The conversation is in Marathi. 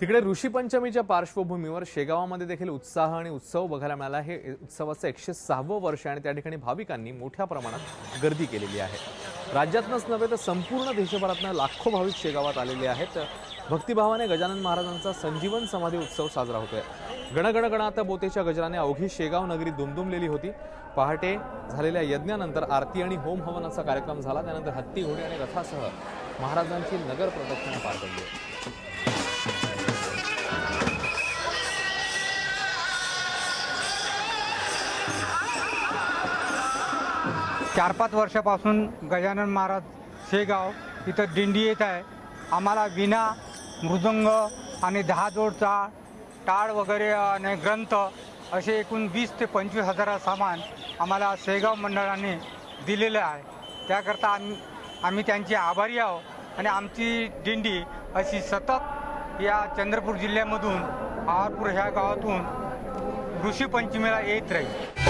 तिकडे ऋषीपंचमीच्या पार्श्वभूमीवर शेगावामध्ये देखील उत्साह आणि उत्सव बघायला मिळाला. हे उत्सवाचं एकशे सहावं वर्ष आणि त्या ठिकाणी भाविकांनी मोठ्या प्रमाणात गर्दी केलेली आहे. राज्यातनंच नव्हे तर संपूर्ण देशभरातनं लाखो भाविक शेगावात आलेले आहेत. भक्तिभावाने गजानन महाराजांचा संजीवन समाधी उत्सव साजरा होतोय. गणगण गणात बोतेच्या गजराने अवघी शेगाव नगरी दुमदुमलेली होती. पहाटे झालेल्या यज्ञानंतर आरती आणि होम हवनाचा कार्यक्रम झाला. त्यानंतर हत्ती घोडे आणि रथासह महाराजांची नगर प्रदक्षिणा पार पडली. चार पाच वर्षापासून गजानन महाराज शेगाव इथं दिंडी येत आहे. आम्हाला विना मृदंग आणि दहा जोडचा टाळ वगैरे आणि ग्रंथ असे एकूण वीस ते पंचवीस हजारा सामान आम्हाला शेगाव मंडळाने दिलेलं आहे. त्याकरता आम्ही आम्ही त्यांचे आभारी आहोत. आणि आमची दिंडी अशी सतत या चंद्रपूर जिल्ह्यामधून आहारपूर ह्या गावातून ऋषीपंचमीला येत राहील